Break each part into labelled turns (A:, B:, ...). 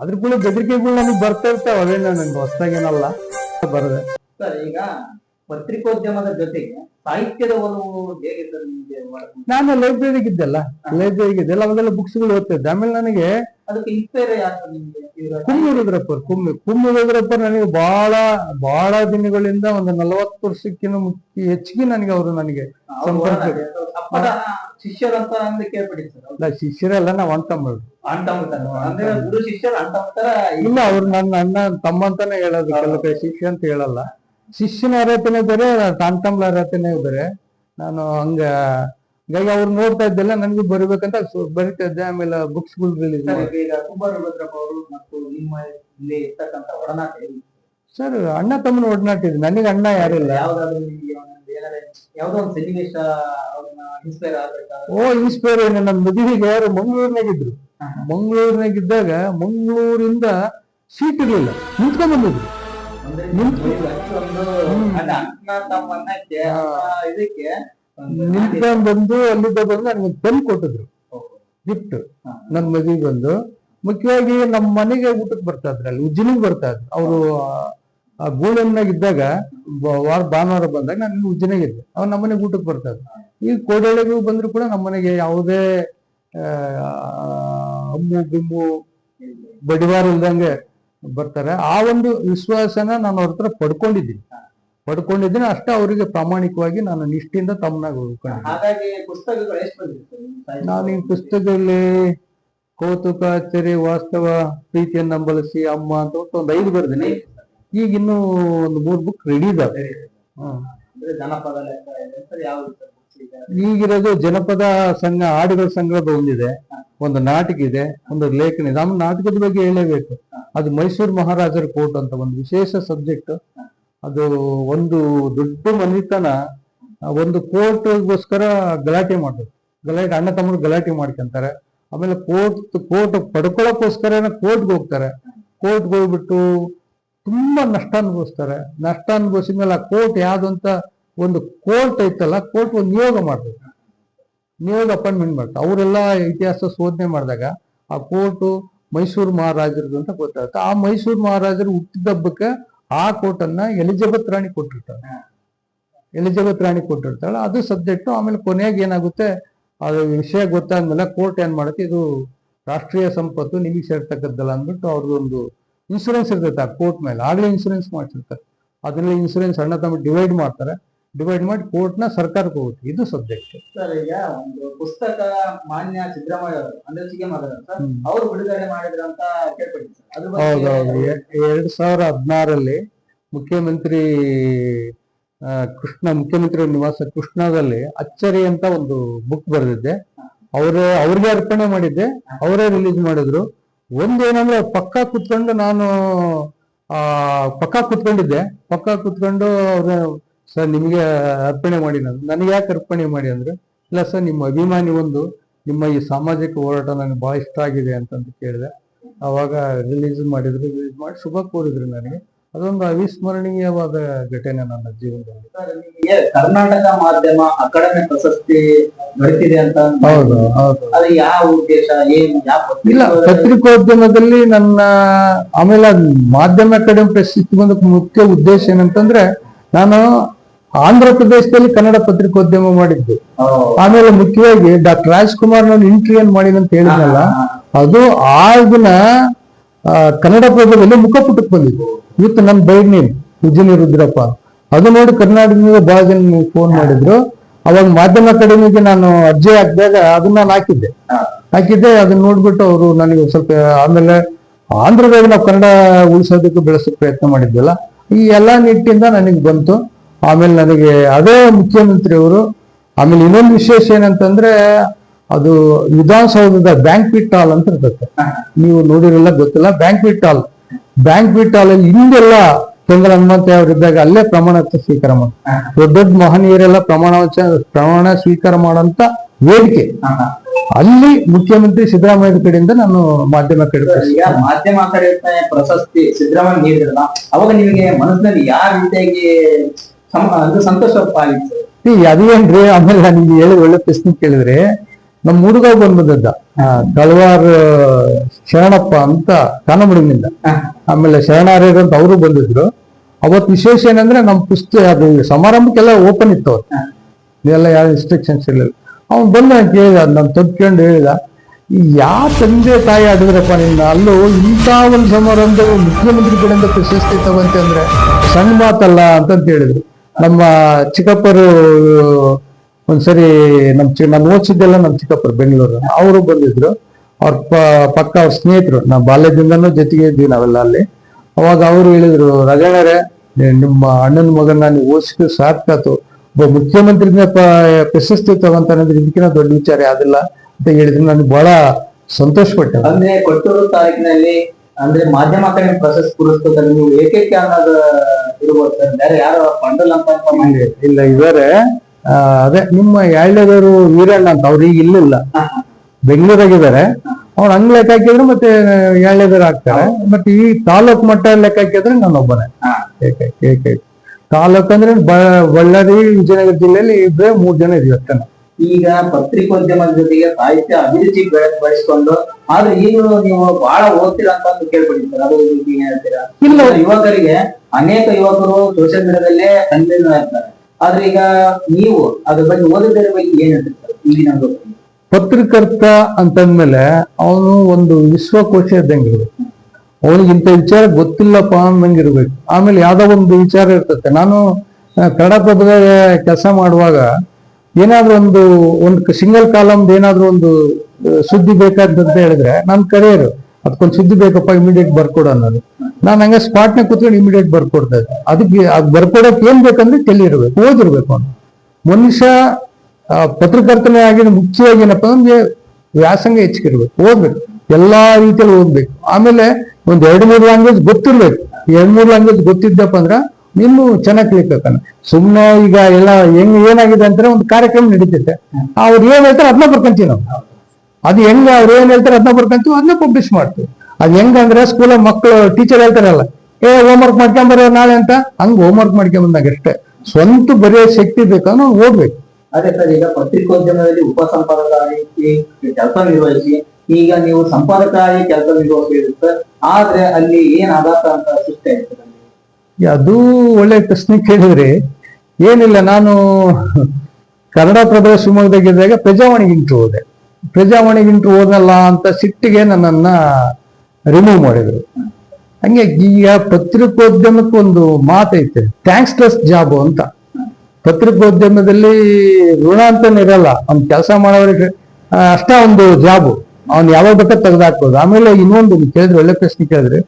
A: ಆದ್ರೂ ಕೂಡ ಬೆದರಿಕೆಗಳು ನಮಗೆ ಬರ್ತಾ ಇರ್ತಾವ ಅವೇನ ನನ್ಗೆ ಹೊಸದಾಗೇನಲ್ಲ ಬರದೆ.
B: ಸರ್ ಈಗ ಪತ್ರಿಕೋದ್ಯಮದ ಜೊತೆಗೆ ಸಾಹಿತ್ಯದ ಒಲವು ಹೇಗೆ ಸರ್ ನಿಮ್ಗೆ ಒಳಗೆ?
A: ನಾನು ಲೈಬ್ರರಿಗೆ ಇದ್ದೆಲ್ಲ ಲೈಬ್ರರಿಗೆ ಇದ್ದೆಲ್ಲ ಅವಾಗೆಲ್ಲ ಬುಕ್ಸ್ಗಳು ಓದ್ತಿದ್ದೆ. ಆಮೇಲೆ ನನಗೆ
B: ಅದಕ್ಕೆ ಇನ್ಸ್ಪೈರ್ ಯಾರು ನಿಮ್ಗೆ ಇವ್ರ?
A: ಕುಮ್ಮಿ ರುದ್ರಪ್ಪರ್ ಕುಮ್ಮಿ ಕುಮ್ಮಿ ರುದ್ರಪ್ಪರ್ ನನಗೆ ಬಹಳ ಬಹಳ ದಿನಗಳಿಂದ ಒಂದು ನಲವತ್ತು ವರ್ಷಕ್ಕಿಂತ ಮುಖ್ಯ ಹೆಚ್ಚಿಗೆ ನನಗೆ ಅವರು ನನಗೆ
B: ಅವ್ರ
A: ಸಂಪರ್ಕ
B: ಒಡನಾಡಿ, ಶಿಷ್ಯರಂತ ಸರ್
A: ಇಲ್ಲ ಶಿಷ್ಯರೆಲ್ಲ ನಾವು
B: ಅಂತಮ್ಮರು ಅಂದ್ರೆ ಗುರು ಶಿಷ್ಯರು ಅಂತ
A: ಇಲ್ಲ ಅವ್ರು ನನ್ನ ಅಣ್ಣ ತಮ್ಮ ಅಂತಾನೆ ಹೇಳೋದು ಕೆಲವು ಕಡೆ ಶಿಷ್ಯ ಅಂತ ಹೇಳಲ್ಲ. ಶಿಷ್ಯನ ಅರ್ಹತೆನೇ ಬೇರೆ ತಾಂತಮ್ಲ ಅರ್ಹತೆನೇ ಬೇರೆ ನಾನು ಹಂಗ ಹಂಗಾಗಿ ಅವ್ರು ನೋಡ್ತಾ ಇದ್ದೆಲ್ಲ ನನಗೆ ಬರಿಬೇಕಂತ ಬರಿತಾ ಇದ್ದೆ. ಆಮೇಲೆ ಬುಕ್ಸ್ಗಳು ರಿಲೀಸ್
B: ಅವರು ಮತ್ತು ನಿಮ್ಮ ಇಲ್ಲಿ ಇರ್ತಕ್ಕಂಥ ಒಡನಾಟ?
A: ಸರ್ ಅಣ್ಣ ತಮ್ಮನ ಒಡನಾಟ ಇದೆ. ನನಗೆ ಅಣ್ಣ ಯಾರಿಲ್ಲ
B: ಯಾವ್ದಾದ್ರು ಸನ್ನಿವೇಶ ಇನ್ಸ್ಪೈರ್
A: ಓ ಇನ್ಸ್ಪೈರ್ ಏನು? ನನ್ನ ಮದುವೆಗೆ ಯಾರು ಮಂಗಳೂರಿನಾಗಿದ್ರು ಮಂಗಳೂರಿನಾಗಿದ್ದಾಗ ಮಂಗಳೂರಿಂದ ಸೀಟ್ ಇರಲಿಲ್ಲ. ನಿಂತ್ಕೊಂಡ್ ಬಂದಿದ್ರು. ಬಂದು ಅಲ್ಲಿದ್ದ ಬಂದು ನನಗೆ ಪೆನ್ ಕೊಟ್ಟಿದ್ರು. ಗಿಫ್ಟ್. ನನ್ನ ಮದುವೆ ಬಂದು. ಮುಖ್ಯವಾಗಿ ನಮ್ಮ ಮನೆಗೆ ಊಟಕ್ಕೆ ಬರ್ತಾ ಇದ್ರು ಅಲ್ಲಿ ಉಜ್ಜಿನಿಗೆ ಬರ್ತಾ ಇದ್ರು. ಅವರು ಗೂಳನ್ನಾಗ ಇದ್ದಾಗ ವಾರ ಭಾನುವಾರ ಬಂದಾಗ ನಾನು ಉಜ್ಜಿನಾಗಿದ್ದೆ ಅವ್ರು ನಮ್ಮ ಮನೆಗೆ ಊಟಕ್ಕೆ ಬರ್ತಾ ಇದ್ರು. ಈಗ ಕೋಡಳಿಗೂ ಬಂದ್ರು ಕೂಡ ನಮ್ಮ ಮನೆಗೆ ಯಾವುದೇ ಅಮ್ಮು ಬಿಮ್ಮು ಬಡಿವಾರ ಇಲ್ದಂಗೆ ಬರ್ತಾರೆ. ಆ ಒಂದು ವಿಶ್ವಾಸನ ನಾನು ಅವ್ರ ಹತ್ರ ಪಡ್ಕೊಂಡಿದ್ದೀನಿ. ಪಡ್ಕೊಂಡಿದ್ದೀನಿ ಅಷ್ಟೇ ಅವರಿಗೆ ಪ್ರಾಮಾಣಿಕವಾಗಿ ನಾನು ನಿಷ್ಠೆಯಿಂದ ತಮ್ಮನಾಗ? ನಾನು ಈ ಪುಸ್ತಕದಲ್ಲಿ ಕೌತುಕ ಆಚರಿ ವಾಸ್ತವ ಪ್ರೀತಿಯನ್ನ ಬಳಸಿ ಅಮ್ಮ ಅಂತ ಒಂದು ಐದು ಬರ್ದಿನಿ. ಈಗ ಇನ್ನೂ ಒಂದು ಮೂರು ಬುಕ್ ರೆಡಿ ಇದಾವೆ? ಈಗಿರೋದು ಜನಪದ ಸಂಘ ಹಾಡುಗಳ ಸಂಘದ ಒಂದಿದೆ. ಒಂದು ನಾಟಕ ಇದೆ ಒಂದು ಲೇಖನ ಇದೆ. ನಮ್ಮ ನಾಟಕದ ಬಗ್ಗೆ ಹೇಳಲೇಬೇಕು ಅದು ಮೈಸೂರು ಮಹಾರಾಜರ ಕೋರ್ಟ್ ಅಂತ ಒಂದು ವಿಶೇಷ ಸಬ್ಜೆಕ್ಟ್. ಅದು ಒಂದು ದೊಡ್ಡ ಮನೆತನ, ಒಂದು ಕೋರ್ಟ್ಗೋಸ್ಕರ ಗಲಾಟೆ ಮಾಡೋದು ಗಲಾಟೆ ಅಣ್ಣ ತಮ್ಮ ಗಲಾಟೆ ಮಾಡ್ಕೊಂತಾರೆ. ಆಮೇಲೆ ಕೋರ್ಟ್ ಕೋರ್ಟ್ ಪಡ್ಕೊಳಕ್ಕೋಸ್ಕರ ಕೋರ್ಟ್ಗೆ ಹೋಗ್ತಾರೆ. ಕೋರ್ಟ್ಗೆ ಹೋಗ್ಬಿಟ್ಟು ತುಂಬಾ ನಷ್ಟ ಅನುಭವಿಸ್ತಾರೆ. ನಷ್ಟ ಅನುಭವಿಸಿದ್ಮೇಲೆ ಆ ಕೋರ್ಟ್ ಯಾವ್ದು ಒಂದು ಕೋರ್ಟ್ ಐತಲ್ಲ ಕೋರ್ಟ್ ಒಂದು ನಿಯೋಗ ಮಾಡ್ಬೇಕು. ನಿಯೋಗ ಅಪಾಯಿಂಟ್ಮೆಂಟ್ ಮಾಡ್ತಾರೆ. ಅವರೆಲ್ಲ ಇತಿಹಾಸ ಶೋಧನೆ ಮಾಡಿದಾಗ ಆ ಕೋರ್ಟು ಮೈಸೂರು ಮಹಾರಾಜರದು ಅಂತ ಗೊತ್ತಾಗುತ್ತೆ. ಆ ಮೈಸೂರು ಮಹಾರಾಜರು ಹುಟ್ಟಿದ ಹಬ್ಬಕ್ಕೆ ಆ ಕೋಟನ್ನ ಎಲಿಜಬೆತ್ ರಾಣಿ ಕೊಟ್ಟಿರ್ತಾಳೆ. ಎಲಿಜಬೆತ್ ರಾಣಿ ಕೊಟ್ಟಿರ್ತಾಳೆ. ಅದು ಸಬ್ಜೆಕ್ಟು ಆಮೇಲೆ ಕೊನೆಗೆ ಏನಾಗುತ್ತೆ? ಅದು ವಿಷಯ ಗೊತ್ತಾದ್ಮೇಲೆ ಕೋರ್ಟ್ ಏನ್ ಮಾಡುತ್ತೆ? ಇದು ರಾಷ್ಟ್ರೀಯ ಸಂಪತ್ತು ನಿಮಗೆ ಸೇರ್ತಕ್ಕದ್ದಲ್ಲ ಅಂದ್ಬಿಟ್ಟು ಅವ್ರದ್ದೊಂದು ಇನ್ಶೂರೆನ್ಸ್ ಇರ್ತೈತೆ ಆ ಕೋರ್ಟ್ ಮೇಲೆ. ಆಗಲೇ ಇನ್ಶೂರೆನ್ಸ್ ಮಾಡ್ತಿರ್ತಾರೆ ಅದರಲ್ಲಿ ಇನ್ಶೂರೆನ್ಸ್ ಅಣ್ಣ ತಮ್ಮ ಡಿವೈಡ್ ಮಾಡ್ತಾರೆ. ಡಿವೈಡ್ ಮಾಡಿ ಕೋರ್ಟ್ನ ಸರ್ಕಾರಕ್ಕೆ ಹೋಗುತ್ತೆ. ಇದು ಸಬ್ಜೆಕ್ಟ್
B: ಸರ್ ಈಗ ಒಂದು ಪುಸ್ತಕ ಮಾನ್ಯ ಸಿದ್ದರಾಮಯ್ಯ ಅವರು ಅಂದ್ರೆ ಸಿ ಎಂ ಸರ್
A: ಹ್ಮ್.
B: ಅವ್ರು ಬಿಡುಗಡೆ ಮಾಡಿದ್ರಂತ ಬಗ್ಗೆ
A: ಹೌದೌದು. ಎರಡ್ ಸಾವಿರ ಹದಿನಾರಲ್ಲಿ ಮುಖ್ಯಮಂತ್ರಿ ಕೃಷ್ಣ ಮುಖ್ಯಮಂತ್ರಿ ನಿವಾಸ ಕೃಷ್ಣದಲ್ಲಿ ಅಚ್ಚರಿ ಅಂತ ಒಂದು ಬುಕ್ ಬರೆದಿದ್ದೆ. ಅವರೇ ಅವ್ರಿಗೆ ಅರ್ಪಣೆ ಮಾಡಿದ್ದೆ. ಅವರೇ ರಿಲೀಸ್ ಮಾಡಿದ್ರು. ಒಂದೇನಂದ್ರೆ ಪಕ್ಕ ಕುತ್ಕೊಂಡು ನಾನು ಆ ಪಕ್ಕ ಕುತ್ಕೊಂಡಿದ್ದೆ. ಪಕ್ಕ ಕುತ್ಕೊಂಡು ಅವ್ರ ಸರ್ ನಿಮಗೆ ಅರ್ಪಣೆ ಮಾಡಿ ನಾನು. ನನಗೆ ಯಾಕೆ ಅರ್ಪಣೆ ಮಾಡಿ ಅಂದರೆ ಇಲ್ಲ ಸರ್ ನಿಮ್ಮ ಅಭಿಮಾನಿ ಒಂದು ನಿಮ್ಮ ಈ ಸಾಮಾಜಿಕ ಹೋರಾಟ ನನಗೆ ಭಾಳ ಇಷ್ಟ ಆಗಿದೆ ಅಂತಂದು ಕೇಳಿದೆ. ಆವಾಗ ರಿಲೀಸ್ ಮಾಡಿದ್ರು ರಿಲೀಸ್ ಮಾಡಿ ಶುಭ ಕೋರಿದ್ರು ನನಗೆ. ಅದೊಂದು ಅವಿಸ್ಮರಣೀಯವಾದ ಘಟನೆ ನನ್ನ ಜೀವನದಲ್ಲಿ.
B: ಕರ್ನಾಟಕ ಮಾಧ್ಯಮ ಅಕಾಡೆಮಿ ಪ್ರಶಸ್ತಿ ದೊರೆತಿದೆ ಅಂತ
A: ಹೌದು ಹೌದು.
B: ಅದು ಯಾವ ಉದ್ದೇಶ ಏನು ಯಾವ
A: ಇಲ್ಲ
B: ಪತ್ರಿಕೆ-
A: ಪತ್ರಿಕೋದ್ಯಮದಲ್ಲಿ ನನ್ನ ಆಮೇಲೆ ಮಾಧ್ಯಮ ಅಕಾಡೆಮಿ ಪ್ರಶಸ್ತಿ ಬಂದ ಮುಖ್ಯ ಉದ್ದೇಶ ಏನಂತಂದ್ರೆ ನಾನು ಆಂಧ್ರ ಪ್ರದೇಶದಲ್ಲಿ ಕನ್ನಡ ಪತ್ರಿಕೋದ್ಯಮ ಮಾಡಿದ್ದು. ಆಮೇಲೆ ಮುಖ್ಯವಾಗಿ ಡಾಕ್ಟರ್ ರಾಜ್ಕುಮಾರ್ ನಾನು ಇಂಟ್ರಿಯನ್ ಏನ್ ಮಾಡಿದ ಅಂತ ಹೇಳಿದ್ನಲ್ಲ ಅದು ಆ ದಿನ ಕನ್ನಡ ಪ್ರಭದಲ್ಲಿ ಮುಖಪುಟಕ್ಕೆ ಬಂದಿದ್ದು ಇವತ್ತು ನನ್ನ ಬೈಡ್ ನೇಮ್ ಉಜ್ಜನಿ ರುದ್ರಪ್ಪ. ಅದು ನೋಡಿ ಕರ್ನಾಟಕದಿಂದ ಬಹಳ ಜನ ಫೋನ್ ಮಾಡಿದ್ರು. ಅವಾಗ ಮಾಧ್ಯಮ ಅಕಾಡೆಮಿಗೆ ನಾನು ಅರ್ಜಿ ಹಾಕಿದಾಗ ಅದನ್ನ ನಾನು ಹಾಕಿದ್ದೆ. ಹಾಕಿದ್ದೆ ಅದನ್ನ ನೋಡ್ಬಿಟ್ಟು ಅವರು ನನಗೆ ಸ್ವಲ್ಪ ಆಮೇಲೆ ಆಂಧ್ರದಾಗ ನಾವು ಕನ್ನಡ ಉಳಿಸೋದಕ್ಕೆ ಬೆಳೆಸೋಕೆ ಪ್ರಯತ್ನ ಮಾಡಿದ್ವಲ್ಲ ಈ ಎಲ್ಲಾ ನಿಟ್ಟಿಂದ ನನಗೆ ಬಂತು. ಆಮೇಲೆ ನನಗೆ ಅದೇ ಮುಖ್ಯಮಂತ್ರಿ ಅವರು, ಆಮೇಲೆ ಇನ್ನೊಂದು ವಿಶೇಷ ಏನಂತಂದ್ರೆ ಅದು ವಿಧಾನಸೌಧದ ಬ್ಯಾಂಕ್ವಿಟ್ ಹಾಲ್ ಅಂತ ಇರ್ತದೆ ನೀವು ನೋಡಿರಲ್ಲ ಗೊತ್ತಿಲ್ಲ ಬ್ಯಾಂಕ್ವಿಟ್ ಹಾಲ್. ಬ್ಯಾಂಕ್ವಿಟ್ ಹಾಲ್ ಅಲ್ಲಿ ಹಿಂದೆಲ್ಲ ಚಂದ್ರ ಹನುಮಂತ ಅವರು ಇದ್ದಾಗ ಅಲ್ಲೇ ಪ್ರಮಾಣ ಸ್ವೀಕಾರ ಮಾಡಿ ದೊಡ್ಡ ದೊಡ್ಡ ಮಹನೀಯರೆಲ್ಲ ಪ್ರಮಾಣ ಪ್ರಮಾಣ ಸ್ವೀಕಾರ ಮಾಡಂತ ವೇದಿಕೆ. ಅಲ್ಲಿ ಮುಖ್ಯಮಂತ್ರಿ ಸಿದ್ದರಾಮಯ್ಯ ಕಡೆಯಿಂದ ನಾನು ಮಾಧ್ಯಮ ಕಡೆ
B: ಈಗ ಮಾಧ್ಯಮ ಕಡೆ ಪ್ರಶಸ್ತಿ ಸಿದ್ದರಾಮಯ್ಯ ನೀಡಿದ್ರಲ್ಲ ಅವಾಗ ನಿಮಗೆ ಮನಸ್ಸಿನಲ್ಲಿ ಯಾವ ರೀತಿಯಾಗಿ ಸಂತೋಷ ಆಗಿತ್ತು
A: ಅದೇನ್ರಿ ಆಮೇಲೆ ನಿಮ್ಗೆ ಹೇಳಿ ಒಳ್ಳೆ ಪ್ರಶ್ನೆ ಕೇಳಿದ್ರೆ ನಮ್ಮ ಹುಡುಗ ಬಂದದ್ದ ಕಳವಾರ ಶರಣಪ್ಪ ಅಂತ ಕಾನಮುಡಿನಿಂದ ಆಮೇಲೆ ಶರಣಾರ್ಯರು ಅಂತ ಅವರು ಬಂದಿದ್ರು. ಅವತ್ತು ವಿಶೇಷ ಏನಂದ್ರೆ ನಮ್ಮ ಪುಸ್ತಕ ಅದು ಸಮಾರಂಭಕ್ಕೆಲ್ಲ ಓಪನ್ ಇತ್ತು ಅವತ್ತು ಎಲ್ಲ ಯಾವ ಇನ್ಸ್ಟ್ರಕ್ಷನ್ಸ್ ಇರಲಿಲ್ಲ. ಅವ್ನು ಬಂದ ಕೇಳಿದ ನಾನು ತಪ್ಕೊಂಡು ಹೇಳಿದ. ಯಾವ ತಂದೆ ತಾಯಿ ಆಡಿದ್ರಪ್ಪ ನಿನ್ನ? ಅಲ್ಲೂ ಇಂಥ ಒಂದು ಸಮಾರಂಭ ಮುಖ್ಯಮಂತ್ರಿ ಕಡೆಯಿಂದ ಪ್ರಶಸ್ತಿ ತಗೊಂತೆ ಅಂದ್ರೆ ಸಣ್ಣ ಮಾತಲ್ಲ ಅಂತಂತ ಹೇಳಿದ್ರು. ನಮ್ಮ ಚಿಕ್ಕಪ್ಪರು, ಒಂದ್ಸರಿ ನಮ್ಮ ಚಿ, ನಾನು ಓದಿಸಿದ್ದೆಲ್ಲ ನಮ್ಮ ಚಿಕ್ಕಪ್ಪರು, ಬೆಂಗಳೂರು. ಅವರು ಬಂದಿದ್ರು. ಅವ್ರ ಪ- ಪಕ್ಕ ಅವ್ರ ಸ್ನೇಹಿತರು. ನಾವು ಬಾಲ್ಯದಿಂದನೂ ಜೊತೆಗೆ ಇದ್ವಿ ನಾವೆಲ್ಲ ಅಲ್ಲಿ. ಅವಾಗ ಅವರು ಹೇಳಿದ್ರು, ರಜಣ್ಣರೇ ನೀ- ನಿಮ್ಮ ಅಣ್ಣನ ಮಗನ ನೀವು ಓದಿಸಿದ್ದು ಸಾರ್ಥಾತು ಒಬ್ಬ ಮುಖ್ಯಮಂತ್ರಿನ ಪ್ರಶಸ್ತಿ ತಗೊಂತಾನಂದ್ರೆ ಇದಕ್ಕಿಂತ ದೊಡ್ಡ ವಿಚಾರ ಯಾವ್ದಿಲ್ಲ ಅಂತ ಹೇಳಿದ್ರೆ ನನಗೆ ಬಹಳ ಸಂತೋಷ ಪಟ್ಟೆ
B: ಅಂದ್ರೆ ಕೊಟ್ಟೂರು ತಾಲೂಕಿನಲ್ಲಿ ಅಂದ್ರೆ ಮಾಧ್ಯಮ ಕಡೆ ಪ್ರಶಸ್ತಿ ಪುರಸ್ಕೃತ ನೀವು ಏಕೈಕ ಅನ್ನೋದು ಇರ್ಬೋದು ಬೇರೆ ಯಾರು ಮಂಡಲ್ ಅಂತ ಅಂತ
A: ಇಲ್ಲ ಇದಾರೆ. ಆ, ಅದೇ ನಿಮ್ಮ ಯಾಳ್ಯದವರು ವೀರಣ್ಣ ಅಂತ ಅವ್ರು ಈಗ ಇಲ್ಲಿಲ್ಲ. ಬೆಂಗಳೂರಾಗಿದ್ದಾರೆ. ಅವ್ರು ಹಂಗ್ ಲೆಕ್ಕ ಹಾಕಿದ್ರೆ ಮತ್ತೆ ಯಾಳ್ಯದವ್ರು ಆಗ್ತಾರೆ. ಮತ್ತೆ ಈ ತಾಲೂಕ್ ಮಟ್ಟ ಲೆಕ್ಕ ಹಾಕಿದ್ರೆ ನಾನೊಬ್ಬನೇ. ಏಕೈಕ ಏಕೈಕ ತಾಲೂಕ್ ಅಂದ್ರೆ ಬ- ಬಳ್ಳಾರಿ ವಿಜಯನಗರ ಜಿಲ್ಲೆಯಲ್ಲಿ ಇಬ್ಬರೇ ಮೂರ್ ಜನ ಇದೀವಿ ಅಷ್ಟೇ.
B: ಈಗ ಪತ್ರಿಕೋದ್ಯಮದ ಜೊತೆಗೆ ಸಾಹಿತ್ಯ ಅಭಿರುಚಿ ಬೆಳೆ- ಬೆಳೆಸ್ಕೊಂಡು ಆದ್ರೆ ಈಗ ನೀವು ಬಹಳ ಓದ್ತೀರಾ ಅಂತ ಒಂದು ಕೇಳ್ಬಿಡಿ ಅದು ಏನ್ ಹೇಳ್ತೀರಾ?
A: ಇಲ್ಲ.
B: ಯುವಕರಿಗೆ ಅನೇಕ ಯುವಕರು ಸೋಷಿಯಲ್ ಮೀಡಿಯಾದಲ್ಲೇ ಸಂದೇಶ ಇರ್ತಾರೆ ಆದ್ರೆ ಈಗ ನೀವು ಅದ್ರ ಬಗ್ಗೆ ಓದಿದ್ರ ಬಗ್ಗೆ ಏನ್ ಹೇಳ್ತಿರ್ತಾರೆ? ಈಗಿನ
A: ಪತ್ರಕರ್ತ ಅಂತಂದ್ಮೇಲೆ ಅವನು ಒಂದು ವಿಶ್ವಕೋಶ ಇದ್ದಂಗೆ ಇರ್ಬೇಕು ಅವನಿಗೆ ಇಂಥ ವಿಚಾರ ಗೊತ್ತಿಲ್ಲಪ್ಪ ಅನ್ನಂಗೆ ಇರ್ಬೇಕು. ಆಮೇಲೆ ಯಾವ್ದೋ ಒಂದು ವಿಚಾರ ಇರ್ತತೆ ನಾನು ಆ, ಕನ್ನಡ ಪದದಾಗ ಕೆಲಸ ಮಾಡುವಾಗ ಏನಾದ್ರೂ ಒಂದು ಒಂದು ಸಿಂಗಲ್ ಕಾಲಮ್ದು ಏನಾದ್ರೂ ಒಂದು ಸುದ್ದಿ ಬೇಕಾದಂತ ಹೇಳಿದ್ರೆ ನನ್ನ ಕರೆಯರು ಅದಕ್ಕೊಂದು ಸುದ್ದಿ ಬೇಕಪ್ಪ ಇಮಿಡಿಯೇಟ್ ಬರ್ಕೊಡು ಅನ್ನೋದು. ನಾನು ಹಂಗೆ ಸ್ಪಾಟ್ನ ಕೂತ್ಕೊಂಡು ಇಮಿಡಿಯೇಟ್ ಬರ್ಕೊಡ್ತಾ ಇದ್ದೆ. ಅದಕ್ಕೆ ಅದು ಬರ್ಕೊಡಕ್ ಏನ್ ಬೇಕಂದ್ರೆ ತಲೆ ಓದಿರ್ಬೇಕು ಅವನು. ಮನುಷ್ಯ ಪತ್ರಕರ್ತನೇ ಆಗಿನ ಮುಖ್ಯವಾಗಿ ಏನಪ್ಪ ಅಂದ್ರೆ ವ್ಯಾಸಂಗ ಹೆಚ್ಚಿಗಿರ್ಬೇಕು. ಓದ್ಬೇಕು. ಎಲ್ಲಾ ರೀತಿಯಲ್ಲಿ ಓದ್ಬೇಕು. ಆಮೇಲೆ ಒಂದ್ ಎರಡು, ಮೂರು ಲ್ಯಾಂಗ್ವೇಜ್ ಗೊತ್ತಿರ್ಬೇಕು. ಎರಡ್, ಮೂರು ಲ್ಯಾಂಗ್ವೇಜ್ ಗೊತ್ತಿದ್ದಪ್ಪ ಅಂದ್ರ ಇನ್ನೂ ಚೆನ್ನಾಗಿ ಕಲಿಬೇಕಾನ ಸುಮ್ನೆ ಈಗ ಎಲ್ಲ ಹೆಂಗ್ ಏನಾಗಿದೆ ಅಂತಾರೆ ಒಂದು ಕಾರ್ಯಕ್ರಮ ನಡೀತೈತೆ. ಅವ್ರು ಏನ್ ಹೇಳ್ತಾರೆ ಅದನ್ನ ಬರ್ಕೊಂತೀವಿ ನಾವು. ಅದು ಹೆಂಗ ಅವ್ರು ಏನ್ ಹೇಳ್ತಾರೆ ಅದನ್ನ ಬರ್ಕೊಂತೀವಿ ಅದನ್ನ ಪಬ್ಲಿಷ್ ಮಾಡ್ತೀವಿ. ಅದ್ ಹೆಂಗಂದ್ರೆ ಸ್ಕೂಲ ಮಕ್ಕಳು ಟೀಚರ್ ಹೇಳ್ತಾರಲ್ಲ, ಏ ಹೋಮ್ ವರ್ಕ್ ಮಾಡ್ಕೊಂಬರೋ ನಾಳೆ ಅಂತ? ಹಂಗ ಹೋಮ್ ವರ್ಕ್ ಮಾಡ್ಕೊಂಬಂದಾಗ ಅಷ್ಟೇ. ಸ್ವಂತ ಬರೆಯೋ ಶಕ್ತಿ ಬೇಕಾದ್ರೆ ಓದ್ಬೇಕು.
B: ಅದೇ ಸರ್, ಈಗ ಪತ್ರಿಕೋದ್ಯಮದಲ್ಲಿ ಉಪ ಸಂಪಾದಕರಾಗಿ ಕೆಲಸ ನಿರ್ವಹಿಸಿ ಈಗ ನೀವು ಸಂಪಾದಕರಾಗಿ ಕೆಲಸ ನಿರ್ವಹಿಸಿರುತ್ತೆ ಆದ್ರೆ ಅಲ್ಲಿ ಏನ್ ಆಘಾತ ಅಂತ ಸೃಷ್ಟಿ ಆಯ್ತು?
A: ಅದು ಒಳ್ಳೆ ಪ್ರಶ್ನೆ ಕೇಳಿದ್ರಿ, ಏನಿಲ್ಲ, ನಾನು ಕನ್ನಡ ಪ್ರಭ ಶಿವಮೊಗ್ಗದಾಗಿದ್ದಾಗ ಪ್ರಜಾವಾಣಿಗೆ ಇಂಟ್ರು ಹೋದೆ. ಪ್ರಜಾವಾಣಿಗೆ ಇಂಟ್ರು ಹೋದಲ್ಲ ಅಂತ ಸಿಟ್ಟಿಗೆ ನನ್ನನ್ನ ರಿಮೂವ್ ಮಾಡಿದ್ರು. ಹಂಗೆ ಈಗ ಪತ್ರಿಕೋದ್ಯಮಕ್ಕೆ ಒಂದು ಮಾತೈತೆ ಥ್ಯಾಂಕ್ಸ್ ಲೆಸ್ ಜಾಬ್ ಅಂತ. ಪತ್ರಿಕೋದ್ಯಮದಲ್ಲಿ ಋಣ ಅಂತ ಇರಲ್ಲ ಒಂದು ಕೆಲಸ ಮಾಡೋರಿಗೆ, ಅಷ್ಟ ಒಂದು ಜಾಬು ಅವ್ನು ಯಾವಾಗ ಬೇಕಾದ್ರೆ ತೆಗೆದಾಕ್ಬೋದು. ಆಮೇಲೆ ಇನ್ನೊಂದು ಕೇಳಿದ್ರೆ, ಒಳ್ಳೆ ಪ್ರಶ್ನೆ ಕೇಳಿದ್ರೆ,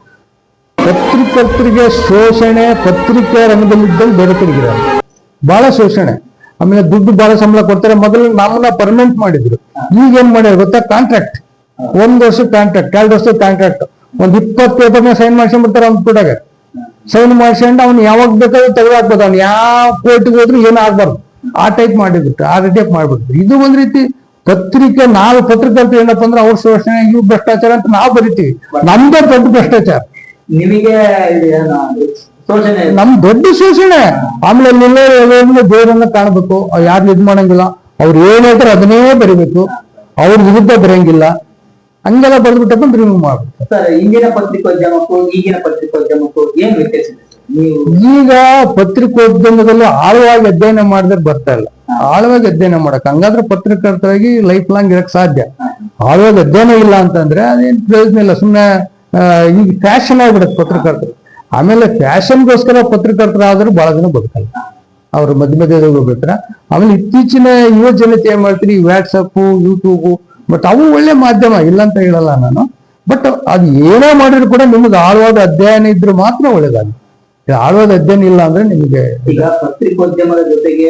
A: ಪತ್ರಿಕರ್ತರಿಗೆ ಶೋಷಣೆ, ಪತ್ರಿಕೆ ರಂಗದಲ್ಲಿದ್ದಲ್ಲಿ ಬೇರೆ ಬಹಳ ಶೋಷಣೆ. ಆಮೇಲೆ ದುಡ್ಡು ಬಹಳ ಸಂಬಳ ಕೊಡ್ತಾರೆ. ಮೊದಲು ನಮ್ಮನ್ನ ಪರ್ಮನೆಂಟ್ ಮಾಡಿದ್ರು. ಈಗ ಏನ್ ಮಾಡ್ಯಾರ ಗೊತ್ತಾ? ಕಾಂಟ್ರಾಕ್ಟ್ ಒಂದ್ ವರ್ಷ ಕಾಂಟ್ರಾಕ್ಟ್ ಎರಡು ವರ್ಷದ ಕಾಂಟ್ರಾಕ್ಟ್ ಒಂದ್ ಇಪ್ಪತ್ತು ಪೇಪರ್ನ ಸೈನ್ ಮಾಡ್ಸ್ಕೊಂಡ್ಬಿಡ್ತಾರೆ ಅವ್ನ ಕೂಡಾಗ. ಸೈನ್ ಮಾಡ್ಸ್ಕೊಂಡು ಅವ್ನು ಯಾವಾಗ ಬೇಕಾದ್ರೂ ತೆಗೆದಾಕ್ಬೋದು. ಅವ್ನು ಯಾವ ಕೋರ್ಟ್ಗೆ ಹೋದ್ರು ಏನು ಆಗ್ಬಾರ್ದು. ಆ ಟೈಪ್ ಮಾಡಿಬಿಟ್ಟು, ಆ ರೀತಿ ಮಾಡ್ಬಿಟ್ಟು ಇದು ಒಂದ್ ರೀತಿ ಪತ್ರಿಕೆ ನಾವು ಪತ್ರಕರ್ತರು ಏನಪ್ಪ ಅಂದ್ರೆ ಅವ್ರ ಶೋಷಣೆ ಇವ್ ಭ್ರಷ್ಟಾಚಾರ ಅಂತ ನಾವು ಬರಿತೀವಿ. ನಮ್ದೇ ದೊಡ್ಡ ಭ್ರಷ್ಟಾಚಾರ.
B: ನಿಮಗೆ
A: ನಮ್ ದೊಡ್ಡ ಶೋಷಣೆ. ಆಮೇಲೆ ಅಲ್ಲೆಲ್ಲ ದೇವರನ್ನ ಕಾಣ್ಬೇಕು ಯಾರು ಇದ್ ಮಾಡಂಗಿಲ್ಲ. ಅವ್ರು ಏನ್ ಹೇಳ್ತಾರೆ ಅದನ್ನೇ ಬರಿಬೇಕು. ಅವ್ರ ವಿರುದ್ಧ ಬರೆಯಂಗಿಲ್ಲ ಹಂಗೆಲ್ಲ ಬರೆದ್ಬಿಟ್ಟಪ್ಪ ರಿಮೂವ್ ಮಾಡ್ಬೇಕು.
B: ಸರ್ ಇಂದಿನ ಪತ್ರಿಕೋದ್ಯಮಕ್ಕೂ ಈಗಿನ ಪತ್ರಿಕೋದ್ಯಮಕ್ಕೂ ಏನ್ ವ್ಯತ್ಯಾಸ
A: ಈಗ ಪತ್ರಿಕೋದ್ಯಮದಲ್ಲಿ ಆಳವಾಗಿ ಅಧ್ಯಯನ ಮಾಡಿದ್ರೆ ಬರ್ತಾ ಇಲ್ಲ. ಆಳವಾಗಿ ಅಧ್ಯಯನ ಮಾಡಕ್. ಹಂಗಾದ್ರೆ ಪತ್ರಕರ್ತರಾಗಿ ಲೈಫ್ ಲಾಂಗ್ ಇರಕ್ ಸಾಧ್ಯ. ಆಳವಾಗಿ ಅಧ್ಯಯನ ಇಲ್ಲ ಅಂತಂದ್ರೆ ಅದೇನ್ ಪ್ರಯೋಜನ ಇಲ್ಲ ಸುಮ್ನೆ ಆ, ಈಗ ಫ್ಯಾಷನ್ ಆಗ್ಬಿಡುತ್ತೆ ಪತ್ರಕರ್ತರು. ಆಮೇಲೆ ಫ್ಯಾಷನ್ಗೋಸ್ಕರ ಪತ್ರಕರ್ತರಾದ್ರೂ ಬಹಳ ಜನ ಬದುಕಲ್ಲ. ಅವ್ರ ಮಧ್ಯ ಮಧ್ಯದಾಗ ಹೋಗ್ಬೇಕಾರ ಆಮೇಲೆ ಇತ್ತೀಚಿನ ಯುವ ಜನತೆ ಏನ್ ಮಾಡ್ತೀರಿ ವಾಟ್ಸಪ್ ಯೂಟ್ಯೂಬ್ ಬಟ್ ಅವು ಒಳ್ಳೆ ಮಾಧ್ಯಮ ಇಲ್ಲ ಅಂತ ಹೇಳಲ್ಲ ನಾನು. ಬಟ್ ಅದು ಏನೇ ಮಾಡಿದ್ರು ಕೂಡ ನಿಮ್ಗೆ ಆಳವಾದ ಅಧ್ಯಯನ ಇದ್ರೆ ಮಾತ್ರ ಒಳ್ಳೇದಾಗ ಆಳವಾದ ಅಧ್ಯಯನ ಇಲ್ಲ ಅಂದ್ರೆ ನಿಮಗೆ
B: ಈಗ ಪತ್ರಿಕೋದ್ಯಮದ ಜೊತೆಗೆ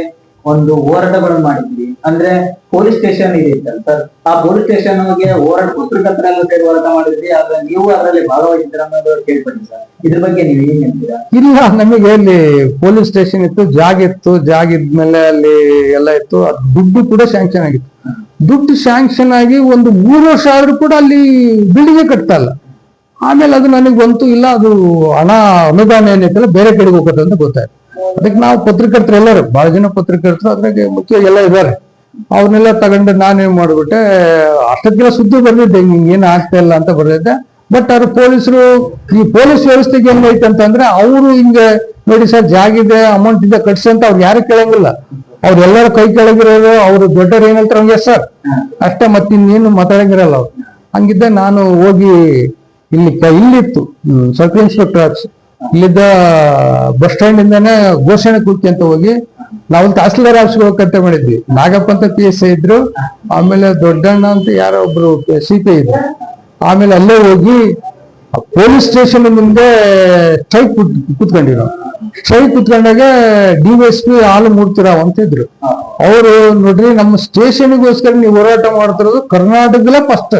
B: ಒಂದು ಹೋರಾಟಗಳನ್ನು ಮಾಡಿದ್ವಿ. ಅಂದ್ರೆ ಪೊಲೀಸ್ ಸ್ಟೇಷನ್ ಇದೆ ಸರ್ ಆ ಪೊಲೀಸ್ ಸ್ಟೇಷನ್ ಸ್ಟೇಷನ್ಗೆ ಹೋರಾಟ ಪತ್ರಕರ್ತರ ಸೇರಿ ಹೋರಾಟ ಮಾಡಿದ್ರಿ ಆದ್ರೆ ನೀವು ಅದರಲ್ಲಿ ಭಾಗವಹಿಸಿದ್ರ ಅನ್ನೋದು ಕೇಳ್ಪಡಿ ಸರ್. ಇದ್ರ ಬಗ್ಗೆ ನೀವು ಏನ್ ಹೇಳ್ತೀರಾ?
A: ಇಲ್ಲ ನಮಗೆ ಅಲ್ಲಿ ಪೊಲೀಸ್ ಸ್ಟೇಷನ್ ಇತ್ತು ಜಾಗ ಇತ್ತು. ಜಾಗ ಇದ್ಮೇಲೆ ಅಲ್ಲಿ ಎಲ್ಲ ಇತ್ತು. ದುಡ್ಡು ಕೂಡ ಸ್ಯಾಂಕ್ಷನ್ ಆಗಿತ್ತು. ದುಡ್ಡು ಸ್ಯಾಂಕ್ಷನ್ ಆಗಿ ಒಂದು ಮೂರು ವರ್ಷ ಆದ್ರೂ ಕೂಡ ಅಲ್ಲಿ ಬಿಲ್ಡಿಂಗ್ ಕಟ್ತಾ ಇಲ್ಲ. ಆಮೇಲೆ ಅದು ನನಗೆ ಬಂತು. ಇಲ್ಲ ಅದು ಹಣ ಅನುದಾನ ಏನೈತಲ್ಲ ಬೇರೆ ಕಡೆಗೆ ಹೋಗುತ್ತೆ ಅಂತ ಗೊತ್ತಾಯ್ತು. ಅದಕ್ಕೆ ನಾವು ಪತ್ರಕರ್ತರು ಎಲ್ಲರೂ, ಬಹಳ ಜನ ಪತ್ರಕರ್ತರು ಅದ್ರಾಗೆ ಮುಖ್ಯ ಎಲ್ಲ ಇದ್ದಾರೆ. ಅವ್ರನ್ನೆಲ್ಲ ತಗೊಂಡು ನಾನೇನ್ ಮಾಡ್ಬಿಟ್ಟೆ, ಅಷ್ಟಕ್ಕೆಲ್ಲ ಸುದ್ದಿ ಬರ್ದಿದ್ದೆ, ಹಿಂಗ್ ಏನ್ ಆಗ್ತಾ ಇಲ್ಲ ಅಂತ ಬರ್ದಿದ್ದೆ. ಬಟ್ ಅವ್ರ ಪೊಲೀಸರು, ಈ ಪೊಲೀಸ್ ವ್ಯವಸ್ಥೆಗೆ ಹೆಂಗೈತೆ ಅಂತಂದ್ರೆ ಅವರು ಹಿಂಗೆ ನೋಡಿ ಸರ್ ಜಾಗಿದೆ ಅಮೌಂಟ್ ಇದೆ, ಕಟ್ಸಿ ಅಂತ ಅವ್ರು ಯಾರು ಕೇಳಂಗಿಲ್ಲ. ಅವ್ರೆಲ್ಲರೂ ಕೈ ಕೆಳಗಿರೋರು ಅವ್ರು ದೊಡ್ಡವ್ರು ಏನ್ ಹೇಳ್ತಾರೆ ಹಂಗೆ ಸರ್ ಅಷ್ಟೇ ಮತ್ತೆ ಇನ್ನೇನು ಮಾತಾಡಂಗಿರಲ್ಲ ಅವ್ರು. ಹಂಗಿದ್ದೆ ನಾನು ಹೋಗಿ ಇಲ್ಲಿ ಇಲ್ಲಿತ್ತು ಸರ್ಕಲ್ ಇನ್ಸ್ಪೆಕ್ಟರ್ ಆಫೀಸ್ ಇಲ್ಲಿದ್ದ ಬಸ್ ಸ್ಟ್ಯಾಂಡ್ ಇಂದಾನೆ ಘೋಷಣೆ ಕುರ್ತಿ ಅಂತ ಹೋಗಿ ನಾವು ತಹಸೀಲ್ದಾರ್ ಆಫೀಸ್ಗೆ ಹೋಗಂತ ಮಾಡಿದ್ವಿ. ನಾಗಪ್ಪ ಅಂತ ಪಿ ಎಸ್ ಐ ಇದ್ರು, ಆಮೇಲೆ ದೊಡ್ಡಣ್ಣ ಅಂತ ಯಾರೋ ಒಬ್ರು ಸಿ ಇದ್ರು. ಆಮೇಲೆ ಅಲ್ಲೇ ಹೋಗಿ ಪೊಲೀಸ್ ಸ್ಟೇಷನ್ ಮುಂದೆ ಸ್ಟ್ರೈಕ್ ಕೂತ್ಕೊಂಡಿವಿ ನಾವು ಸ್ಟ್ರೈಕ್ ಕೂತ್ಕೊಂಡಾಗ ಡಿ ಹಾಲು ಮೂಡ್ತಿರಾವ್ ಅಂತಿದ್ರು. ಅವರು ನೋಡ್ರಿ, ನಮ್ಮ ಸ್ಟೇಷನ್ಗೋಸ್ಕರ ನೀವು ಹೋರಾಟ ಮಾಡ್ತಿರೋದು ಕರ್ನಾಟಕದಲ್ಲೇ ಫಸ್ಟ್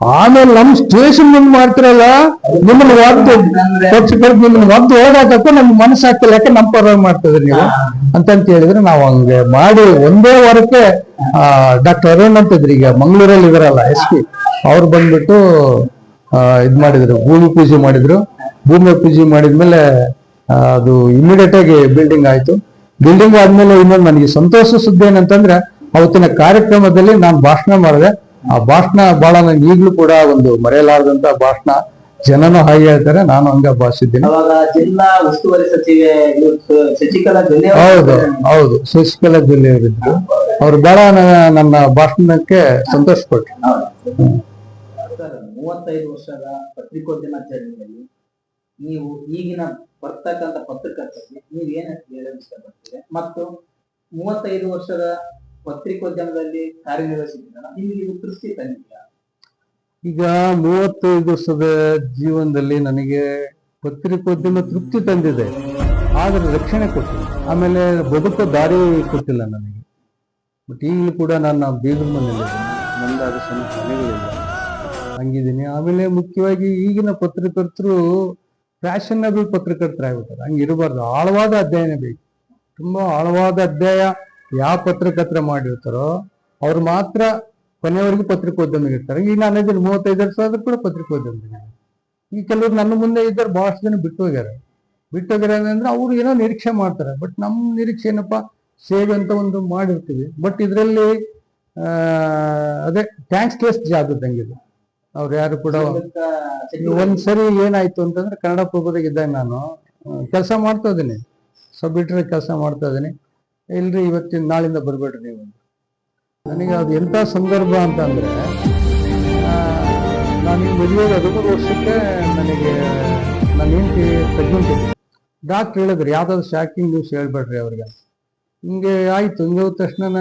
A: ಆಮೇಲೆ ನಮ್ ಸ್ಟೇಷನ್ ನಿಮ್ ಮಾಡ್ತಿರಲ್ಲ, ನಿಮ್ಮನ್ನ ಒದ್ದು ಪಕ್ಷಗಳು ನಿಮ್ಮನ್ನ ಒದ್ದು ಹೋದಾಕಕ್ಕೂ ನಮ್ಗೆ ಮನಸ್ಸಾಗ್ತಿಲ್ಲ ಯಾಕೆ ನಮ್ಮ ಪರವಾಗಿ ಮಾಡ್ತಿದ್ರಿ ನೀವು? ಅಂತಂತ ಹೇಳಿದ್ರೆ ನಾವು ಹಂಗೆ ಮಾಡಿ ಒಂದೇ ವಾರಕ್ಕೆ ಡಾಕ್ಟರ್ ಅರುಣ್ ಅಂತಿದ್ರು ಈಗ ಮಂಗಳೂರಲ್ಲಿ ಇದಾರಲ್ಲ ಎಸ್ ಪಿ. ಅವ್ರು ಬಂದ್ಬಿಟ್ಟು ಇದ್ ಮಾಡಿದ್ರು, ಭೂಮಿ ಪೂಜೆ ಮಾಡಿದ್ರು. ಭೂಮಿ ಪೂಜೆ ಮಾಡಿದ್ಮೇಲೆ ಅದು ಇಮಿಡಿಯೇಟ್ ಆಗಿ ಬಿಲ್ಡಿಂಗ್ ಆಯ್ತು. ಬಿಲ್ಡಿಂಗ್ ಆದ್ಮೇಲೆ ಇನ್ನೊಂದು ನನಗೆ ಸಂತೋಷ ಸುದ್ದಿ ಏನಂತಂದ್ರೆ, ಅವತ್ತಿನ ಕಾರ್ಯಕ್ರಮದಲ್ಲಿ ನಾನು ಭಾಷಣ ಮಾಡಿದೆ. ಆ ಭಾಷಣ ಬಹಳ ನಂಗೆ ಈಗಲೂ ಕೂಡ ಒಂದು ಮರೆಯಲಾರದಂತ ಭಾಷಣ. ಜನನು ಹಾಗೆ ಹೇಳ್ತಾರೆ ನಾನು ಹಂಗ ಭಾಷಿದ್ದೀನಿ
B: ಅವಾಗ ಜಿಲ್ಲಾ ಉಸ್ತುವಾರಿ ಸಚಿವೆ ಇವ್ರು ಶಶಿಕಲಾ ಜೊಲ್ಲೆ
A: ಹೌದು ಹೌದು ಶಶಿಕಲಾ ಜಿಲ್ಲೆಯವರಿದ್ರು ಅವ್ರು ಬಹಳ ನನ್ನ ಭಾಷಣಕ್ಕೆ ಸಂತೋಷ ಪಟ್ರು.
B: ಮೂವತ್ತೈದು ವರ್ಷದ ಪತ್ರಿಕೋದ್ಯಮ ಜರ್ನಿಯಲ್ಲಿ ನೀವು ಈಗಿನ ಬರ್ತಕ್ಕಂಥ ಪತ್ರಕರ್ತರಿಗೆ ನೀವು ಏನು ಹೇಳಲು ಇಷ್ಟಪಡ್ತೀರಿ ಮತ್ತು ಮೂವತ್ತೈದು ವರ್ಷದ ಪತ್ರಿಕೋದ್ಯಮದಲ್ಲಿ ಕಾರ್ಯನಿರ್ವಹಿಸಿದ್ದೀರಲ್ಲ ನಿಮಗೆ ಇದು ತೃಪ್ತಿ ತಂದಿದೆಯಾ
A: ಈಗ ಮೂವತ್ತೈದು ವರ್ಷದ ಜೀವನದಲ್ಲಿ ನನಗೆ ಪತ್ರಿಕೋದ್ಯಮ ತೃಪ್ತಿ ತಂದಿದೆ. ಆದರೆ ರಕ್ಷಣೆ ಕೊಟ್ಟಿಲ್ಲ. ಆಮೇಲೆ ಬದುಕೋ ದಾರಿ ಕೊಟ್ಟಿಲ್ಲ ನನಗೆ. ಬಟ್ ಈಗಲೂ ಕೂಡ ನಾನು ಬೀದರ್ ಮನೆಯಲ್ಲಿ ನಂದಾದ ಸಣ್ಣ ಮನೆಗಳಿಲ್ಲ ಹಂಗಿದ್ದೀನಿ. ಆಮೇಲೆ ಮುಖ್ಯವಾಗಿ ಈಗಿನ ಪತ್ರಕರ್ತರು ಫ್ಯಾಷನಬಲ್ ಪತ್ರಕರ್ತರಾಗ್ಬಿಟ್ಟಾರೆ. ಹಂಗೆ ಇರಬಾರ್ದು ಆಳವಾದ ಅಧ್ಯಯನ ಬೇಕು. ತುಂಬಾ ಆಳವಾದ ಅಧ್ಯಾಯ. ಯಾವ ಪತ್ರಕರ್ತರ ಮಾಡಿರ್ತಾರೋ ಅವ್ರು ಮಾತ್ರ ಕೊನೆಯವರೆಗೂ ಪತ್ರಿಕೋದ್ಯಮ ಇರ್ತಾರೆ. ಈಗ ನಾನು ಇದ್ದೀನಿ ಮೂವತ್ತೈದು ವರ್ಷ ಆದ್ರೂ ಕೂಡ ಪತ್ರಿಕೋದ್ಯಮ ಈ ಕೆಲವರು ನನ್ನ ಮುಂದೆ ಇದ್ದಾರೆ ಬಹಳಷ್ಟು ಜನ ಬಿಟ್ಟು ಹೋಗ್ಯಾರ. ಬಿಟ್ಟು ಹೋಗ್ಯಾರ ಅಂದ್ರೆ ಅವ್ರು ಏನೋ ನಿರೀಕ್ಷೆ ಮಾಡ್ತಾರೆ. ಬಟ್ ನಮ್ಮ ನಿರೀಕ್ಷೆ ಏನಪ್ಪ ಸೇವೆ ಅಂತ ಒಂದು ಮಾಡಿರ್ತೀವಿ. ಬಟ್ ಇದರಲ್ಲಿ ಅದೇ ಟ್ಯಾಂಕ್ಸ್ ಕೇಸ್ ಜಾಬ್ ಇದು. ಅವ್ರು ಯಾರು ಕೂಡ ಒಂದ್ಸರಿ ಏನಾಯ್ತು ಅಂತಂದ್ರೆ ಕನ್ನಡ ಪ್ರಭುದಾಗ ಇದ್ದಾಗ ನಾನು ಕೆಲಸ ಮಾಡ್ತಾ ಇದ್ದೀನಿ. ಸಬ್ ಎಡಿಟರ್ ಕೆಲಸ ಮಾಡ್ತಾ ಇದ್ದೀನಿ. ಇಲ್ರಿ, ಇವತ್ತಿನ ನಾಳಿಂದ ಬರ್ಬೇಡ್ರಿ ನೀವು ನನಗೆ ಅದು ಎಂಥ ಸಂದರ್ಭ ಅಂತಂದ್ರೆ ನಾನು ಈಗ ಮದುವೆ ಹದಿಮೂರು ವರ್ಷಕ್ಕೆ ನನಗೆ, ನನ್ನ ಹೆಂಡತಿ ಪ್ರೆಗ್ನೆಂಟ್ ಡಾಕ್ಟ್ರ್ ಹೇಳಿದ್ರು, ಯಾವ್ದಾದ್ರು ಶಾಕಿಂಗ್ ನ್ಯೂಸ್ ಹೇಳ್ಬೇಡ್ರಿ ಅವ್ರಿಗೆ. ಹಿಂಗೆ ಆಯ್ತು, ಹಿಂಗೆ ಹೋದ ತಕ್ಷಣ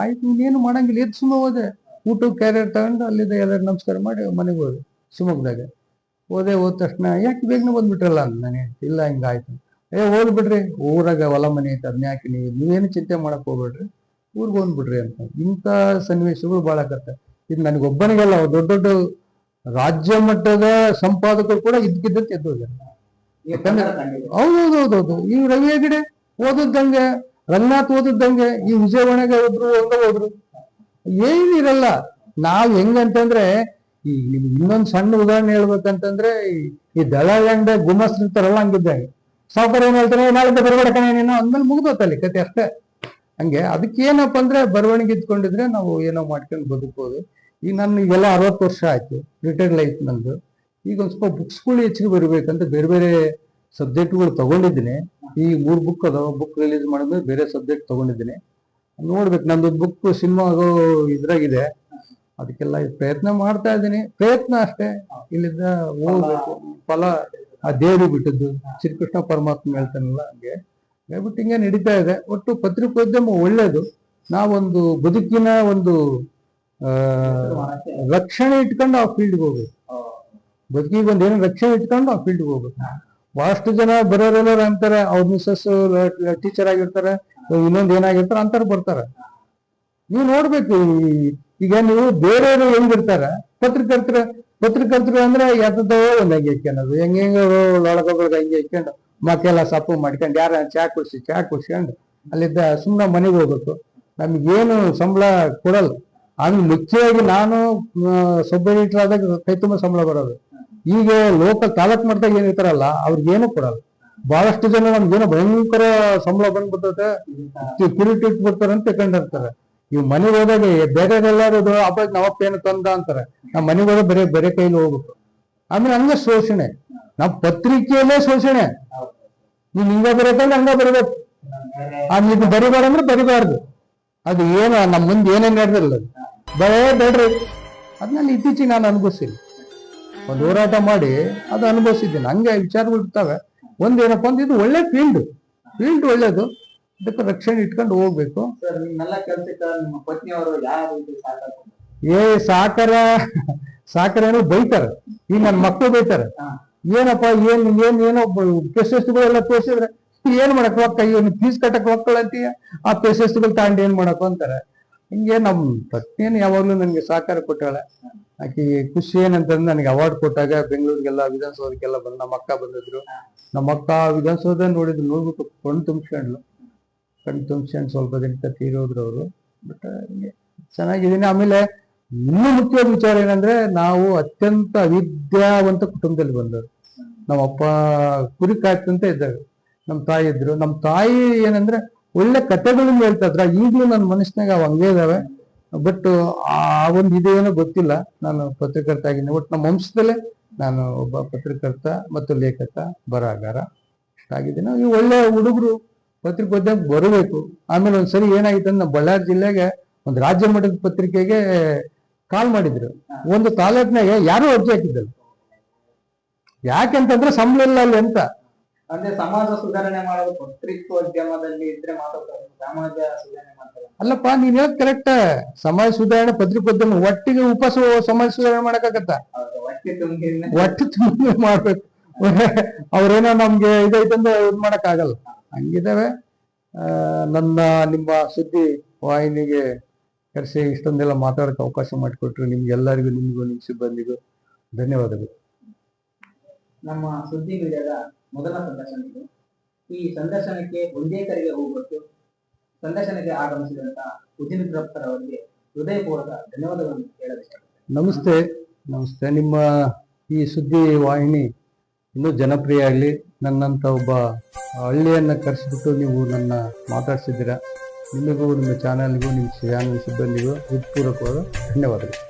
A: ಆಯ್ತು, ಇನ್ನೇನು ಮಾಡಂಗಿಲ್ಲ. ಎದ್ದು ಸುಮ್ಮ ಹೋದೆ. ಊಟಕ್ಕೆ ಕ್ಯಾರಿಯರ್ ತಗೊಂಡು ಅಲ್ಲಿದ್ದ ಎಲ್ಲರೂ ನಮಸ್ಕಾರ ಮಾಡಿ ಮನೆಗೆ ಹೋದೆ ಶಿವಮೊಗ್ಗದಾಗ. ಹೋದೆ ಹೋದ ತಕ್ಷಣ, ಯಾಕೆ ಬೇಗನೆ ಬಂದ್ಬಿಟ್ರಲ್ಲ ನನಗೆ ನಾನು ಇಲ್ಲ, ಹಿಂಗಾಯ್ತು. ಏ ಹೋಗ್ಬಿಡ್ರಿ ಊರಾಗ ಹೊಲ ಮನೆ ಐತೆ ಅದನ್ನ ಯಾಕೆ ನೀವು ನೀವೇನು ಚಿಂತೆ ಮಾಡಕ್ ಹೋಗ್ಬೇಡ್ರಿ. ಊರಿಗೆ ಹೋಗ್ಬಿಡ್ರಿ ಅಂತ. ಇಂಥ ಸನ್ನಿವೇಶಗಳು ಭಾಳ ಆಗತ್ತೆ. ಇದು ನನಗೊಬ್ಬನಿಗೆಲ್ಲ ದೊಡ್ಡ ದೊಡ್ಡ ರಾಜ್ಯ ಮಟ್ಟದ ಸಂಪಾದಕರು ಕೂಡ ಇದ್ಕಿದ್ದಂತೆ ಎದ್ದು
B: ಹೌದು
A: ಹೌದು ಈ ರವಿ ಹೆಗಡೆ ಓದದ್ದಂಗೆ ರಂಗನಾಥ್ ಓದದ್ದಂಗೆ ಈ ವಿಜಯವಾಣಿಗೆ ಹೋದ್ರು ಹಂಗ ಹೋದ್ರು. ಏನಿರಲ್ಲ ನಾವ್ ಹೆಂಗಂತಂದ್ರೆ ಈ ನಿಮ್ಗೆ ಇನ್ನೊಂದ್ ಸಣ್ಣ ಉದಾಹರಣೆ ಹೇಳ್ಬೇಕಂತಂದ್ರೆ ಈ- ಈ ದಳಗಂಡ ಗುಮಸ್ತಿರ್ತಾರಲ್ಲ ಹಂಗಿದ್ದಂಗೆ. ಸಾವುಕಾರ ಏನ್ ಹೇಳ್ತಾನೆ ನಾಳೆ ಬರಬೇಡ ಕಣೆ ನೀನು ಅಂದ್ಮೇಲೆ ಮುಗ್ದೋತಲ್ಲಿ ಕತೆ ಅಷ್ಟೇ. ಹಂಗೆ ಅದಕ್ಕೆ ಏನಪ್ಪ ಅಂದ್ರೆ ಬರವಣಿಗೆ ಇದ್ಕೊಂಡಿದ್ರೆ ನಾವು ಏನೋ ಮಾಡ್ಕೊಂಡು ಬದುಕ್ಬೋದು. ಈಗ ನಾನು ಈಗೆಲ್ಲ ಅರವತ್ತು ವರ್ಷ ಆಯ್ತು ರಿಟೈರ್ಡ್ ಲೈಫ್ ನಂದು ಈಗ ಒಂದ್ ಸ್ವಲ್ಪ ಬುಕ್ಸ್ಗಳು ಹೆಚ್ಚಿಗೆ ಬರಬೇಕಂತ ಬೇರೆ ಬೇರೆ ಸಬ್ಜೆಕ್ಟ್ಗಳು ತಗೊಂಡಿದ್ದೀನಿ. ಈ ಮೂರು ಬುಕ್ ಅದಾವ ಬುಕ್ ರಿಲೀಸ್ ಮಾಡಿದ್ಮೇಲೆ ಬೇರೆ ಸಬ್ಜೆಕ್ಟ್ ತಗೊಂಡಿದ್ದೀನಿ. ನೋಡ್ಬೇಕು ನಂದು ಬುಕ್ ಸಿನಿಮಾ ಇದ್ರಾಗಿದೆ. ಅದಕ್ಕೆಲ್ಲ ಪ್ರಯತ್ನ ಮಾಡ್ತಾ ಇದ್ದೀನಿ. ಪ್ರಯತ್ನ ಅಷ್ಟೇ, ಇಲ್ಲಿಂದ ಹೋಗ್ಬೇಕು. ಫಲ. ಆ ದೇವಿ ಬಿಟ್ಟದ್ದು, ಶ್ರೀಕೃಷ್ಣ ಪರಮಾತ್ಮ ಹೇಳ್ತಾನಲ್ಲ ಹಂಗೆ. ಹೇಳ್ಬಿಟ್ಟು ಹಿಂಗೆ ನಡೀತಾ ಇದೆ. ಒಟ್ಟು ಪತ್ರಿಕೋದ್ಯಮ ಒಳ್ಳೇದು. ನಾವೊಂದು ಬದುಕಿನ ಒಂದು ರಕ್ಷಣೆ ಇಟ್ಕೊಂಡು ಆ ಫೀಲ್ಡ್ಗೆ ಹೋಗ್ಬೇಕು. ಬದುಕಿಗೆ ಒಂದು ಏನೋ ರಕ್ಷಣೆ ಇಟ್ಕೊಂಡು ಆ ಫೀಲ್ಡ್ಗೆ ಹೋಗ್ಬೇಕು. ಬಹಳಷ್ಟು ಜನ ಬರೋರೆಲ್ಲರೂ ಅಂತಾರೆ ಅವ್ರ ಮಿಸ್ಸಸ್ ಟೀಚರ್ ಆಗಿರ್ತಾರೆ, ಇನ್ನೊಂದು ಏನಾಗಿರ್ತಾರೆ ಅಂತಾರೆ ಬರ್ತಾರೆ. ನೀವು ನೋಡ್ಬೇಕು ಈಗ ನೀವು ಬೇರೆಯವರು ಹೆಂಗಿರ್ತಾರೆ ಪತ್ರಕರ್ತರ ಪತ್ರಕರ್ತರು ಅಂದ್ರೆ ಎತ್ತದೋ ಒಂದ್ ಹಂಗೆ ಇಟ್ಕೊಂಡದು ಹೆಂಗೆ ಹೆಂಗೆ ಒಳಗೊಬ್ಬರಿಗೆ ಹಂಗೆ ಇಟ್ಕೊಂಡು ಮತ್ತೆಲ್ಲ ಸಪ್ಪು ಮಾಡ್ಕೊಂಡು ಯಾರ ಚಾ ಕುಡಿಸಿ, ಚಾ ಕುಡ್ಸ್ಕೊಂಡು ಅಲ್ಲಿದ್ದ ಸುಮ್ಮನೆ ಮನೆಗೆ ಹೋಗ್ಬೇಕು. ನಮ್ಗೇನು ಸಂಬಳ ಕೊಡಲ್ಲ. ಆಮೇಲೆ ಮುಖ್ಯವಾಗಿ ನಾನು ಸಬ್ ಆದಾಗ ಕೈ ತುಂಬ ಸಂಬಳ ಬರೋದು. ಈಗ ಲೋಕಲ್ ತಾಲೂಕ್ ಮಟ್ಟದಾಗ ಏನಿರ್ತಾರಲ್ಲ ಅವ್ರಿಗೇನು ಕೊಡಲ್ಲ. ಬಹಳಷ್ಟು ಜನ ನಮ್ಗೇನೋ ಭಯಂಕರ ಸಂಬಳ ಬಂದ್ಬಿಡ್ತದೆ ಕಿರೀಟ ಇಟ್ಬಿಡ್ತಾರೆ ಅಂತ ಇವ್ ಮನೆಗೆ ಹೋದಾಗ ಬೇರೆ ಎಲ್ಲಾರು ನಮ್ಮಪ್ಪ ಏನು ತಂದ ಅಂತಾರೆ. ನಮ್ಮ ಮನೆಗೆ ಹೋದಾಗ ಬರೀ ಬರೀ ಕೈಲಿ ಹೋಗ್ಬೇಕು ಆಮೇಲೆ ಹಂಗ ಶೋಷಣೆ. ನಮ್ಮ ಪತ್ರಿಕೆಯಲ್ಲೇ ಶೋಷಣೆ. ನೀನ್ ಹಿಂಗ ಬರಬೇಕಂದ್ರೆ ಹಂಗ ಬರಬೇಕು. ಆ ಇದು ಬರಿಬಾರ ಅಂದ್ರೆ ಬರಿಬಾರ್ದು. ಅದು ಏನು ನಮ್ಮ ಮುಂದೆ ಏನೇನ್ ನಡೆದಿಲ್ಲ. ಬರೇ ಬೇಡ್ರಿ. ಅದನ್ನ ಇತ್ತೀಚೆಗೆ ನಾನು ಅನುಭವಿಸಿಲ್ಲ. ಒಂದು ಹೋರಾಟ ಮಾಡಿ ಅದು ಅನುಭವಿಸಿದ್ದೀನಿ. ಹಂಗೆ ವಿಚಾರಗಳು ಇರ್ತವೆ. ಒಂದೇನಪ್ಪ ಅಂದ್ರೆ ಇದು ಒಳ್ಳೆ ಫೀಲ್ಡ್ ಫೀಲ್ಡ್ ಒಳ್ಳೇದು. ಅದಕ್ಕೆ ರಕ್ಷಣೆ ಇಟ್ಕೊಂಡು ಹೋಗ್ಬೇಕು. ಏ ಸಾಕರ ಸಾಕರ ಏನೋ ಬೈತಾರೆ. ಈಗ ನನ್ನ ಮಕ್ಕಳು ಬೈತಾರೆ. ಏನಪ್ಪ ಏನ್ ಏನ್ ಏನೋ ಪ್ರಶಸ್ತಿಗಳೆಲ್ಲ ತೋರಿಸಿದ್ರೆ ಏನ್ ಮಾಡಕ್ ಹೋಗ್ತಾ ಏನು ಫೀಸ್ ಕಟ್ಟಕ್ ಹೋಗ್ಕೊಳ್ಳಂತೀಯ ಆ ಪ್ರಶಸ್ತಿಗಳು ತಗೊಂಡು ಏನ್ ಮಾಡಕ್ ಅಂತಾರೆ? ಹಿಂಗೆ ನಮ್ಮ ಪತ್ನಿಯನ್ನು ಯಾವಾಗ್ಲೂ ನನಗೆ ಸಹಕಾರ ಕೊಟ್ಟಾಳೆ. ಆಕಿ ಖುಷಿ ಏನಂತಂದ್ರೆ ನನಗೆ ಅವಾರ್ಡ್ ಕೊಟ್ಟಾಗ ಬೆಂಗಳೂರಿಗೆಲ್ಲ ವಿಧಾನಸೌಧಕ್ಕೆಲ್ಲ ಬಂದು ನಮ್ಮ ಅಕ್ಕ ಬಂದಿದ್ರು. ನಮ್ಮ ಅಕ್ಕ ವಿಧಾನಸೌಧ ನೋಡಿದ್ರು ನೋಡ್ಬಿಟ್ಟು ಕಣ್ ತುಂಬಿಸ್ಕೊಂಡ್ಲು ಕಣ್ಣು ತುಂಬಿಸ್ಕೊಂಡು ಸ್ವಲ್ಪ ದಿನಕ್ಕೆ ತೀರೋದ್ರು ಅವರು. ಬಟ್ ಚೆನ್ನಾಗಿದ್ದೀನಿ. ಆಮೇಲೆ ಇನ್ನೂ ಮುಖ್ಯವಾದ ವಿಚಾರ ಏನಂದ್ರೆ ನಾವು ಅತ್ಯಂತ ಅವಿದ್ಯಾವಂತ ಕುಟುಂಬದಲ್ಲಿ ಬಂದವರು. ನಮ್ಮ ಅಪ್ಪ ಕುರಿ ಕಾಯ್ತಂತ ಇದ್ದಾರೆ. ನಮ್ಮ ತಾಯಿ ಇದ್ರು. ನಮ್ಮ ತಾಯಿ ಏನಂದ್ರೆ ಒಳ್ಳೆ ಕಥೆಗಳನ್ನ ಹೇಳ್ತಾ ಇದ್ರ. ಈಗಲೂ ನನ್ನ ಮನಸ್ಸಿನಾಗ ಅವ್ ಹಂಗೆ ಇದಾವೆ. ಬಟ್ ಆ ಒಂದು ಇದೇನೋ ಗೊತ್ತಿಲ್ಲ. ನಾನು ಪತ್ರಕರ್ತ ಆಗಿದ್ದೀನಿ ಒಟ್ಟು ನಮ್ಮ ವಂಶದಲ್ಲೇ ನಾನು ಒಬ್ಬ ಪತ್ರಕರ್ತ ಮತ್ತು ಲೇಖಕ, ಬರಹಗಾರ. ಆಗಿದ್ದೀನಿ ಒಳ್ಳೆ ಹುಡುಗರು. ಪತ್ರಿಕೋದ್ಯಮ ಬರಬೇಕು. ಆಮೇಲೆ ಒಂದ್ಸರಿ ಏನಾಗಿತ್ತು ಅಂದ್ರೆ ನಮ್ಮ ಬಳ್ಳಾರಿ ಜಿಲ್ಲೆಗೆ ಒಂದು ರಾಜ್ಯ ಮಟ್ಟದ ಪತ್ರಿಕೆಗೆ ಕಾಲ್ ಮಾಡಿದ್ರು. ಒಂದು ತಾಲೂಕ್ನಾಗೆ ಯಾರು ಅರ್ಜಿ ಹಾಕಿದ್ದಲ್ಲ ಯಾಕೆಂತಂದ್ರೆ ಸಂಬಳ ಇಲ್ಲ ಅಲ್ಲಿ ಅಂತ.
B: ಅಂದ್ರೆ ಸಮಾಜ ಸುಧಾರಣೆ ಮಾಡೋದು ಪತ್ರಿಕೋದ್ಯಮದಲ್ಲಿ ಇದ್ರೆ ಮಾತ್ರ ಸಮಾಜ ಸುಧಾರಣೆ ಮಾಡ್ತಾರೆ.
A: ಅಲ್ಲಪ್ಪ ನೀನ್ ಹೇಳದ್ ಕರೆಕ್ಟ್ ಸಮಾಜ ಸುಧಾರಣೆ ಪತ್ರಿಕೋದ್ಯಮ ಒಟ್ಟಿಗೆ ಉಪವಾಸ ಸಮಾಜ ಸುಧಾರಣೆ ಮಾಡಕ್ಕಾಗತ್ತ? ಒಟ್ಟು ತುಂಬ ಮಾಡ್ಬೇಕು. ಅವ್ರೇನೋ ನಮ್ಗೆ ಇದೈತಂದ್ರೆ ಇದ್ ಮಾಡಕ್ ಆಗಲ್ಲ ಹಂಗಿದಾವೆ. ಆ, ನನ್ನ ನಿಮ್ಮ ಸುದ್ದಿ ವಾಹಿನಿಗೆ ಕರೆಸಿ ಇಷ್ಟೊಂದೆಲ್ಲ ಮಾತಾಡಕ್ಕೆ ಅವಕಾಶ ಮಾಡಿಕೊಟ್ರು. ನಿಮ್ಗೆಲ್ಲರಿಗೂ ನಿಮಗೂ ನಿಮ್ಮ ಸಿಬ್ಬಂದಿಗೂ ಧನ್ಯವಾದಗಳು.
B: ನಮ್ಮ ಸುದ್ದಿ ಮೀಡಿಯಾದ ಮೊದಲ ಸಂದರ್ಶನ ಇದು. ಈ ಸಂದರ್ಶನಕ್ಕೆ ಒಂದೇ ಕರೆಗೆ ಹೋಗ್ಬಿಟ್ಟು ಸಂದರ್ಶನಕ್ಕೆ ಆಗಮಿಸಿದಂತ ಉಜಿನ್ ಅವರಿಗೆ ಹೃದಯಪೂರ್ವಕ ಧನ್ಯವಾದಗಳನ್ನು ಹೇಳಬೇಕು
A: ನಮಸ್ತೆ ನಮಸ್ತೆ. ನಿಮ್ಮ ಈ ಸುದ್ದಿ ವಾಹಿನಿ ಇನ್ನೂ ಜನಪ್ರಿಯ ಆಗಲಿ ನನ್ನಂಥ ಒಬ್ಬ ಹಳ್ಳಿಯನ್ನು ಕರೆಸಿಬಿಟ್ಟು ನೀವು ನನ್ನ ಮಾತಾಡ್ಸಿದ್ದೀರಾ, ನಿಮಗೂ, ನಿಮ್ಮ ಚಾನಲ್ಗೂ ನಿಮ್ಮ ಚಾನಲ್ ಸಿಬ್ಬಂದಿಗೂ ಹೃತ್ಪೂರ್ವಕವಾದ ಧನ್ಯವಾದಗಳು.